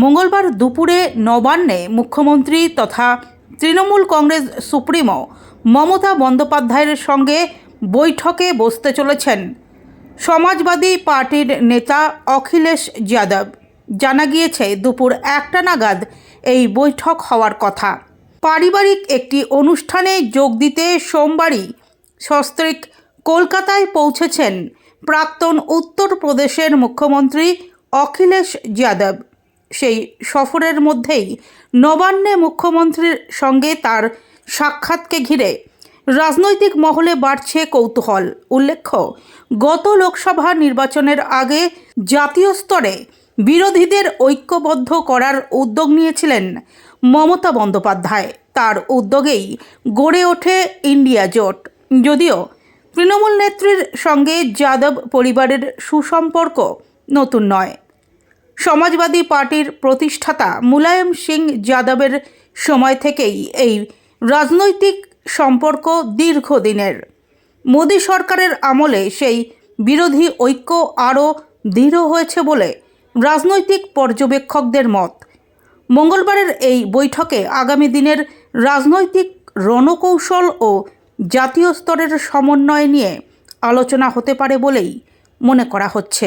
মঙ্গলবার দুপুরে নবান্নে মুখ্যমন্ত্রী তথা তৃণমূল কংগ্রেস সুপ্রিমো মমতা বন্দ্যোপাধ্যায়ের সঙ্গে বৈঠকে বসতে চলেছেন সমাজবাদী পার্টির নেতা অখিলেশ যাদব। জানা গিয়েছে, দুপুর একটা নাগাদ এই বৈঠক হওয়ার কথা। পারিবারিক একটি অনুষ্ঠানে যোগ দিতে সোমবারই সস্ত্রীক কলকাতায় পৌঁছেছেন প্রাক্তন উত্তরপ্রদেশের মুখ্যমন্ত্রী অখিলেশ যাদব। সেই সফরের মধ্যেই নবান্নে মুখ্যমন্ত্রীর সঙ্গে তার সাক্ষাৎকে ঘিরে রাজনৈতিক মহলে বাড়ছে কৌতূহল। উল্লেখ্য, গত লোকসভা নির্বাচনের আগে জাতীয় স্তরে বিরোধীদের ঐক্যবদ্ধ করার উদ্যোগ নিয়েছিলেন মমতা বন্দ্যোপাধ্যায়। তার উদ্যোগেই গড়ে ওঠে ইন্ডিয়া জোট। যদিও তৃণমূল নেত্রীর সঙ্গে যাদব পরিবারের সুসম্পর্ক নতুন নয়। সমাজবাদী পার্টির প্রতিষ্ঠাতা মুলায়ম সিং যাদবের সময় থেকেই এই রাজনৈতিক সম্পর্ক দীর্ঘদিনের। মোদী সরকারের আমলে সেই বিরোধী ঐক্য আরও দৃঢ় হয়েছে বলে রাজনৈতিক পর্যবেক্ষকদের মত। মঙ্গলবারের এই বৈঠকে আগামী দিনের রাজনৈতিক রণকৌশল ও জাতীয় স্তরের সমন্বয় নিয়ে আলোচনা হতে পারে বলেই মনে করা হচ্ছে।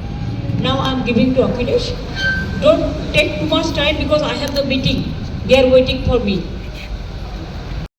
now I'm giving to Akhilesh. Don't take too much time because I have the meeting. They are waiting for me.